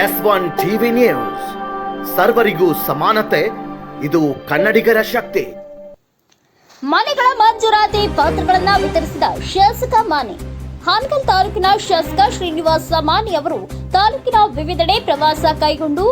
S one TV news. ಸರ್ವರಿಗೂ ಸಮಾನತೆ, ಇದು ಕನ್ನಡಿಗರ ಶಕ್ತಿ. ಮನೆಗಳ ಮಂಜೂರಾತಿ ಪತ್ರಗಳನ್ನ ವಿತರಿಸಿದ ಶಾಸಕ ಮಾನೆ ಹಾನಗಲ್ ತಾಲೂಕಿನ ಶಾಸಕ ಶ್ರೀನಿವಾಸ ಮಾನೆ ಅವರು ತಾಲೂಕಿನ ವಿವಿಧೆಡೆ ಪ್ರವಾಸ ಕೈಗೊಂಡು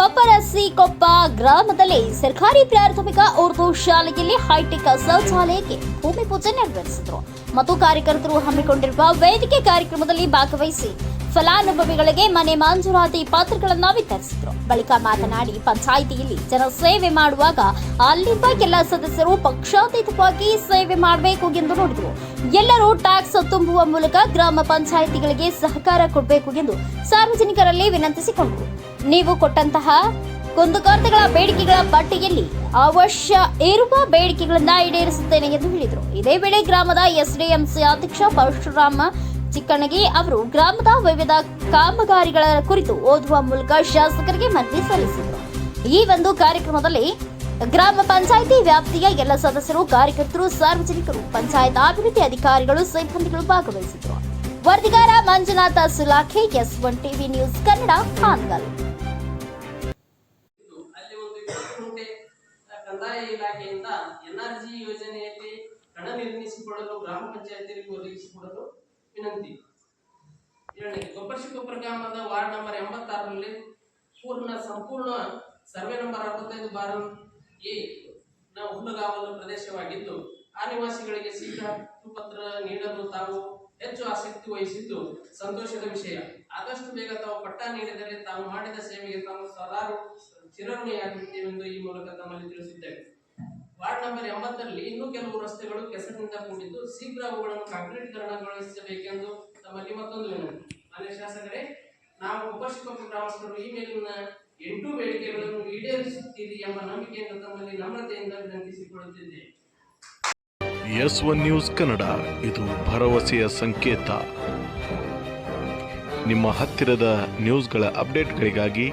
ಕೊಪ್ಪರಸಿ ಕೊಪ್ಪ ಗ್ರಾಮದಲ್ಲಿ ಸರ್ಕಾರಿ ಪ್ರಾಥಮಿಕ ಉರ್ದು ಶಾಲೆಯಲ್ಲಿ ಹೈಟೆಕ್ ಶೌಚಾಲಯಕ್ಕೆ ಭೂಮಿ ಪೂಜೆ ನೆರವೇರಿಸಿದರು. ಮತ್ತು ಕಾರ್ಯಕರ್ತರು ಹಮ್ಮಿಕೊಂಡಿರುವ ವೇದಿಕೆ ಕಾರ್ಯಕ್ರಮದಲ್ಲಿ ಭಾಗವಹಿಸಿ ಫಲಾನುಭವಿಗಳಿಗೆ ಮನೆ ಮಂಜೂರಾತಿ ಪತ್ರಗಳನ್ನು ವಿತರಿಸಿದರು. ಬಳಿಕ ಮಾತನಾಡಿ, ಪಂಚಾಯಿತಿಯಲ್ಲಿ ಜನ ಸೇವೆ ಮಾಡುವಾಗ ಅಲ್ಲಿರುವ ಎಲ್ಲ ಸದಸ್ಯರು ಪಕ್ಷಾತೀತವಾಗಿ ಸೇವೆ ಮಾಡಬೇಕು ಎಂದು ನುಡಿದರು. ಎಲ್ಲರೂ ಟ್ಯಾಕ್ಸ್ ತುಂಬುವ ಮೂಲಕ ಗ್ರಾಮ ಪಂಚಾಯಿತಿಗಳಿಗೆ ಸಹಕಾರ ಕೊಡಬೇಕು ಎಂದು ಸಾರ್ವಜನಿಕರಲ್ಲಿ ವಿನಂತಿಸಿಕೊಂಡರು. ನೀವು ಕೊಟ್ಟಂತಹ ಕುಂದುಕೊರತೆಗಳ ಬೇಡಿಕೆಗಳ ಪಟ್ಟಿಯಲ್ಲಿ ಅವಶ್ಯ ಇರುವ ಬೇಡಿಕೆಗಳನ್ನ ಈಡೇರಿಸುತ್ತೇನೆ ಎಂದು ಹೇಳಿದರು. ಇದೇ ವೇಳೆ ಗ್ರಾಮದ ಎಸ್ಡಿಎಂಸಿ ಅಧ್ಯಕ್ಷ ಪರಶುರಾಮ ಚಿಕ್ಕಣಗಿ ಅವರು ಗ್ರಾಮದ ವಿವಿಧ ಕಾಮಗಾರಿಗಳ ಕುರಿತು ಓದುವ ಮೂಲಕ ಶಾಸಕರಿಗೆ ಮನವಿ ಸಲ್ಲಿಸಿದರು. ಈ ಒಂದು ಕಾರ್ಯಕ್ರಮದಲ್ಲಿ ಗ್ರಾಮ ಪಂಚಾಯಿತಿ ವ್ಯಾಪ್ತಿಯ ಎಲ್ಲ ಸದಸ್ಯರು, ಕಾರ್ಯಕರ್ತರು, ಸಾರ್ವಜನಿಕರು, ಪಂಚಾಯತ್ ಅಭಿವೃದ್ಧಿ ಅಧಿಕಾರಿಗಳು, ಸಿಬ್ಬಂದಿಗಳು ಭಾಗವಹಿಸಿದರು ವರದಿಗಾರ Manjunath Sulakhe, S one TV news Kannada Hangal ಕಂದಾಯ ಇಲಾಖೆಯಿಂದ ಎನ್ಆರ್ಜಿ ಯೋಜನೆಯಲ್ಲಿ ಹಣ ನಿರ್ಮಿಸಿಕೊಡಲು ಗ್ರಾಮ ಪಂಚಾಯತಿಯಲ್ಲಿ ಒದಗಿಸಿಕೊಡಲು ವಿನಂತಿ. ಏಳನೇ ಗೊಬ್ಬರ ಗ್ರಾಮದ ವಾರ್ಡ್ ನಂಬರ್ ಎಂಬತ್ತಾರರಲ್ಲಿ ಪೂರ್ಣ, ಸಂಪೂರ್ಣ ಸರ್ವೆ ನಂಬರ್ ಅರವತ್ತೈದು ಬಾರ್ ಎ ನ ಹುಲ್ಲುಗಾವಲು ಪ್ರದೇಶವಾಗಿದ್ದು ಆ ನಿವಾಸಿಗಳಿಗೆ ಶೀಘ್ರ ಹಕ್ಕುಪತ್ರ ನೀಡಲು ತಾವು ಹೆಚ್ಚು ಆಸಕ್ತಿ ವಹಿಸಿದ್ದು ಸಂತೋಷದ ವಿಷಯ. ಆದಷ್ಟು ಬೇಗ ತಾವು ಪಟ್ಟ ನೀಡಿದರೆ ತಾವು ಮಾಡಿದ ಸೇವೆಗೆ ತಾವು ಸದಾರು ಚಿರಋಣಿಯಾಗಿರುತ್ತೇವೆಂದು ಈ ಮೂಲಕ ತಮ್ಮಲ್ಲಿ ತಿಳಿಸಿದ್ದೇವೆ. ವಾರ್ಡ್ ನಂಬರ್ ಎಂಬತ್ತರಲ್ಲಿ ಇನ್ನೂ ಕೆಲವು ರಸ್ತೆಗಳು ಕೆಸರಿನಿಂದ ಕೂಡಿದ್ದು ಶೀಘ್ರ ಅವುಗಳನ್ನು ಕಾಂಕ್ರೀಟೀಕರಣಗೊಳಿಸಬೇಕೆಂದು ತಮ್ಮಲ್ಲಿ ಮತ್ತೊಂದು ವಿನಂತಿ. ಮಾನ್ಯ ಶಾಸಕರೇ, ನಾವು ಉಪಶಿಕ್ಷಕ ಗ್ರಾಮಸ್ಥರು ಈ ಮೇಲಿನ ಎಂಟು ಬೇಡಿಕೆಗಳನ್ನು ಈಡೇರಿಸುತ್ತೀರಿ ಎಂಬ ನಂಬಿಕೆಯನ್ನು ತಮ್ಮಲ್ಲಿ ನಮ್ರತೆಯಿಂದ ವಿನಂತಿಸಿಕೊಳ್ಳುತ್ತಿದ್ದೇವೆ. ಎಸ್ ಒನ್ ನ್ಯೂಸ್ ಕನ್ನಡ, ಇದು ಭರವಸೆಯ ಸಂಕೇತ. ನಿಮ್ಮ ಹತ್ತಿರದ ನ್ಯೂಸ್ಗಳ ಅಪ್ಡೇಟ್ಗಳಿಗಾಗಿ